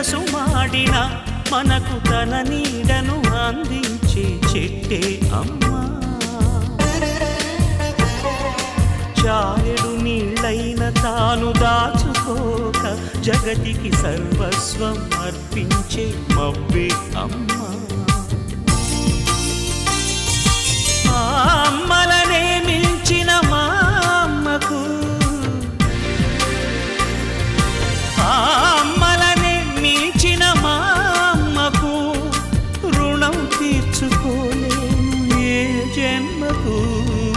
విరసుమాడిన మనకు తన నీడను అందించే చెట్టే అమ్మా. చాలెడు నీళ్ళైన తాను దాచుకోక జగతికి సర్వస్వం అర్పించే మవ్వే అమ్మా. chém mơ phù